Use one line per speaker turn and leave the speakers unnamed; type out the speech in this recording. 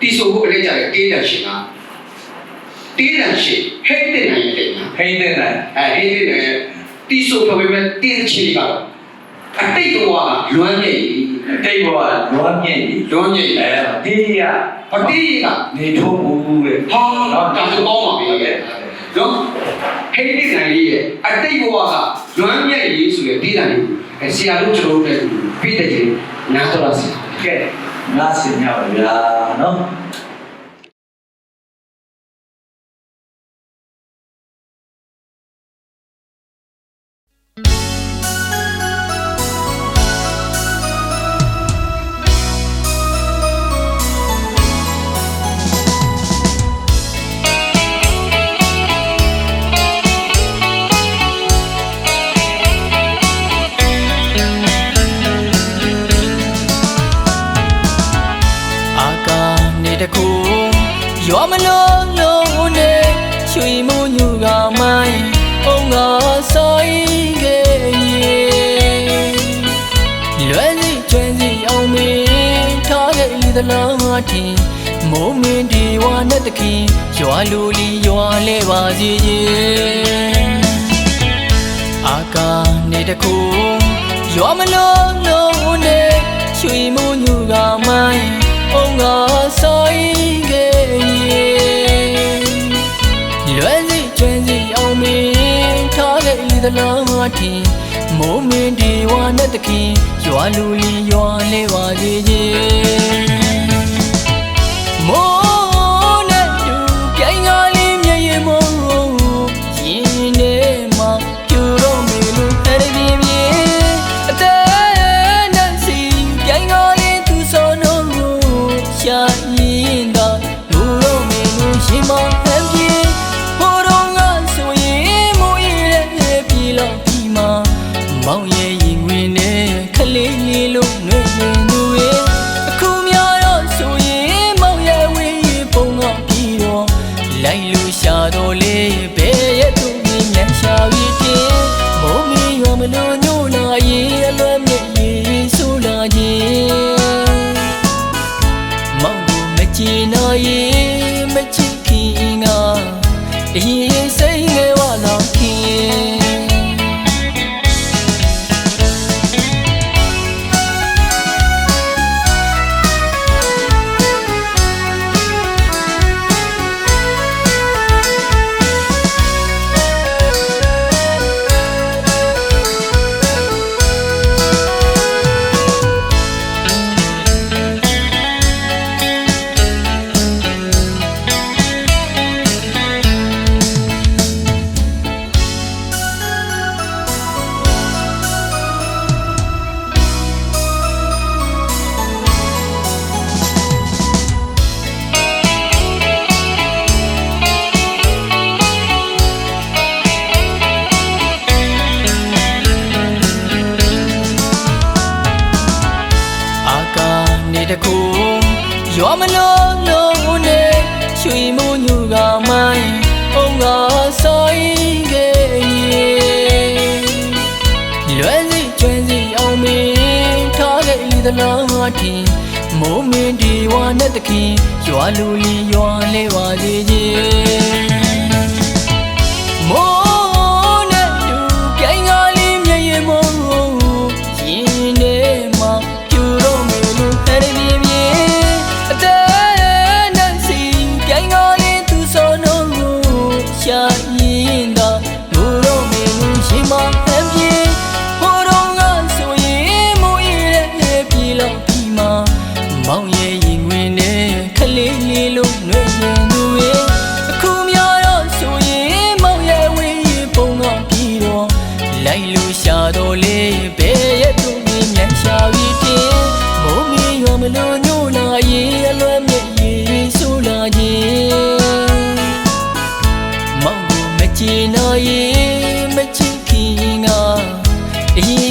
တီဆိုဖို့အလေးကြတဲ့တေးတန်ရှင်ကတေးတန်ရှင်ဟဲ့တဲ့နိုင်တဲ့ညာ
ဟိန်းတဲ့နိုင်
အဲဟဲ့တဲ့နိုင်တီဆိုပြောပေမဲ့တေးချီကတော့အတိတ်ဘဝကလွမ်းမြေကြီး
တိတ်ဘဝလွမ်းမြင့်ကြီး
လွမ်းမြေကြီး
အဲဒီရ
ဟောတေးက
နေထိုးမှုတဲ့
ဟာတော့ဒါဆိုကောင်းပါပြီလေနော်ဟဲ့တဲ့နိုင်လေးရဲ့အတိတ်ဘဝကလွမ်းမြေကြီးဆိုတဲ့တေးတန်လေးအဲဆရာတို့ကျွန်တော်တို့လည်းပြည့်တဲ့ကြီးနားတော်လာစီ
ကဲ ငါစင်ရပါဗျာနော်
တခုရောမလုံးလုံးနဲ့ရွှေမုံညူကမိုင်းအောင်ငါဆိုင်ခဲ့ရေလွယ်စီကျွမ်းစီအောင်မင်းထားခဲ့သလားမထင်မိုးမင်းဒီဝါနဲ့တခင်ရွာလူလီရွာလဲပါစီရဲ့အာကာနေတခုရောမလုံးလုံးနဲ့ရွှေမုံညူကမိုင်း အောင်ငါဆိုင်ခဲ့ရေလွယ်စီကျွမ်းစီအောင်မင်းထားခဲ့သလားမထင်မိုးမင်းဒီဝါနဲ့တခင်ရွာလူလီရွာလဲပါ ရင်တော့လူတော့မေလို့ရှင်မဟန်ပြေဟိုတော့ငါဆိုရင်မိုးရတဲ့ပြေလောက်ဒီမှာမောင်ရဲ့ရင်ဝင်နဲ့ခလေးလေးလို့ငွေရင်သူရဲ့အခုများတော့ဆိုရင်မောင်ရဲ့ဝေးပုံကပြီးတော့လိုက်လို့ရှာတော့လေဘယ်ရဲ့သူမြင်မြန်ရှာပြီးတင်မိုးမီရွာမလို့ညို့လာ ချင်တော့ရင်မချစ်ခင်ကအရင်စိတ်င မလုံးလုံးနဲ့ရွှေမုံညူကမိုင်းအောင်ငါဆိုင်ခဲ့ရေလွယ်စီကျွမ်းစီအောင်မင်းထားခဲ့သလားမထင်မိုးမင်းဒီဝါနဲ့တခင်ရွာလူလီရွာလဲပါစေခြင်းမိုး ညို့နာရေးအလွမ်းမြည်ရေးဆူလာခြင်းမောင်ကိုမချီနာရေးမချီခင်ကအရင်